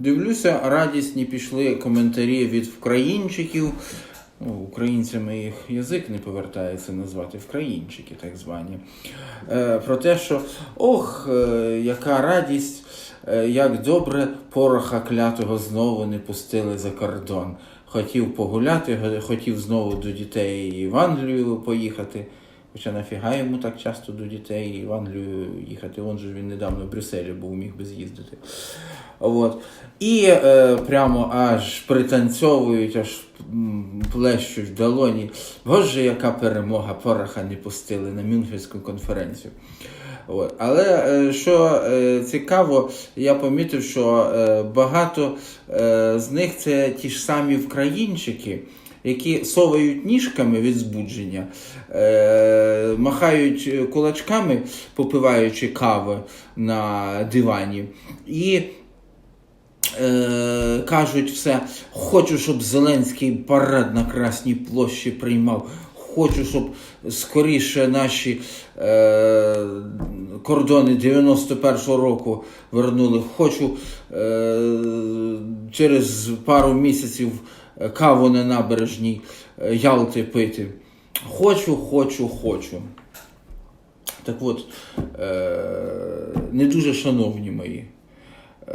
Дивлюся, радісні пішли коментарі від вкраїнчиків. Ну, українцями їх язик не повертається назвати вкраїнчики, так звані. Е, про те, що ох, е, яка радість, е, як добре пороха клятого знову не пустили за кордон. Хотів погуляти, хотів знову до дітей в Англію поїхати. Хоча нафіга йому так часто до дітей в Англію їхати. Он же він недавно в Брюсселі був, міг би з'їздити. От. І е, прямо аж пританцьовують, аж плещуть в долоні. Боже, яка перемога, пороха не пустили на Мюнхенську конференцію. От. Але е, що е, цікаво, я помітив, що е, багато е, з них це ті ж самі вкраїнчики, які совають ніжками від збудження, е, махають е, кулачками, попиваючи каву на дивані. І е, кажуть все, хочу, щоб Зеленський парад на Красній площі приймав. Хочу, щоб скоріше наші е, кордони 91-го року вернули. Хочу е, через пару місяців каву на набережній е, Ялти пити. Хочу, хочу, хочу. Так от, е, не дуже шановні мої. Е,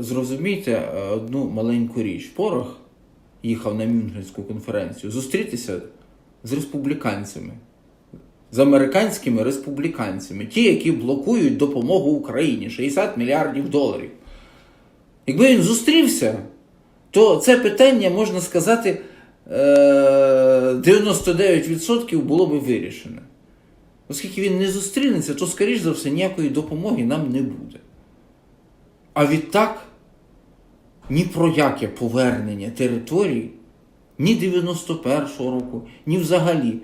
Зрозумійте одну маленьку річ. Порох їхав на Мюнхенську конференцію зустрітися з республіканцями, з американськими республіканцями, ті, які блокують допомогу Україні 60 мільярдів доларів. Якби він зустрівся, то це питання, можна сказати, е, 99% було би вирішене. Оскільки він не зустрінеться, то, скоріш за все, ніякої допомоги нам не буде. А відтак ні про яке повернення території, ні 91-го року, ні взагалі,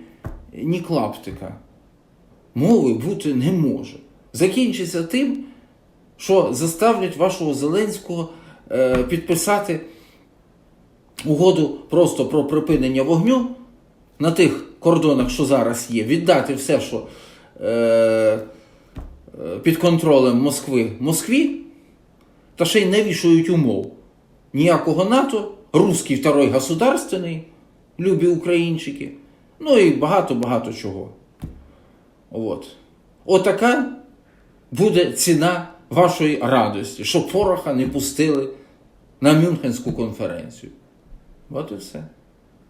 ні клаптика мови бути не може. Закінчиться тим, що заставлять вашого Зеленського е, підписати угоду просто про припинення вогню на тих кордонах, що зараз є, віддати все, що е, е, під контролем Москви Москві, та ще й не вішають умов. Ніякого НАТО, русський второй государственний, любі українчики, ну і багато-багато чого. От. Отака буде ціна вашої радості, що пороха не пустили на Мюнхенську конференцію. От і все.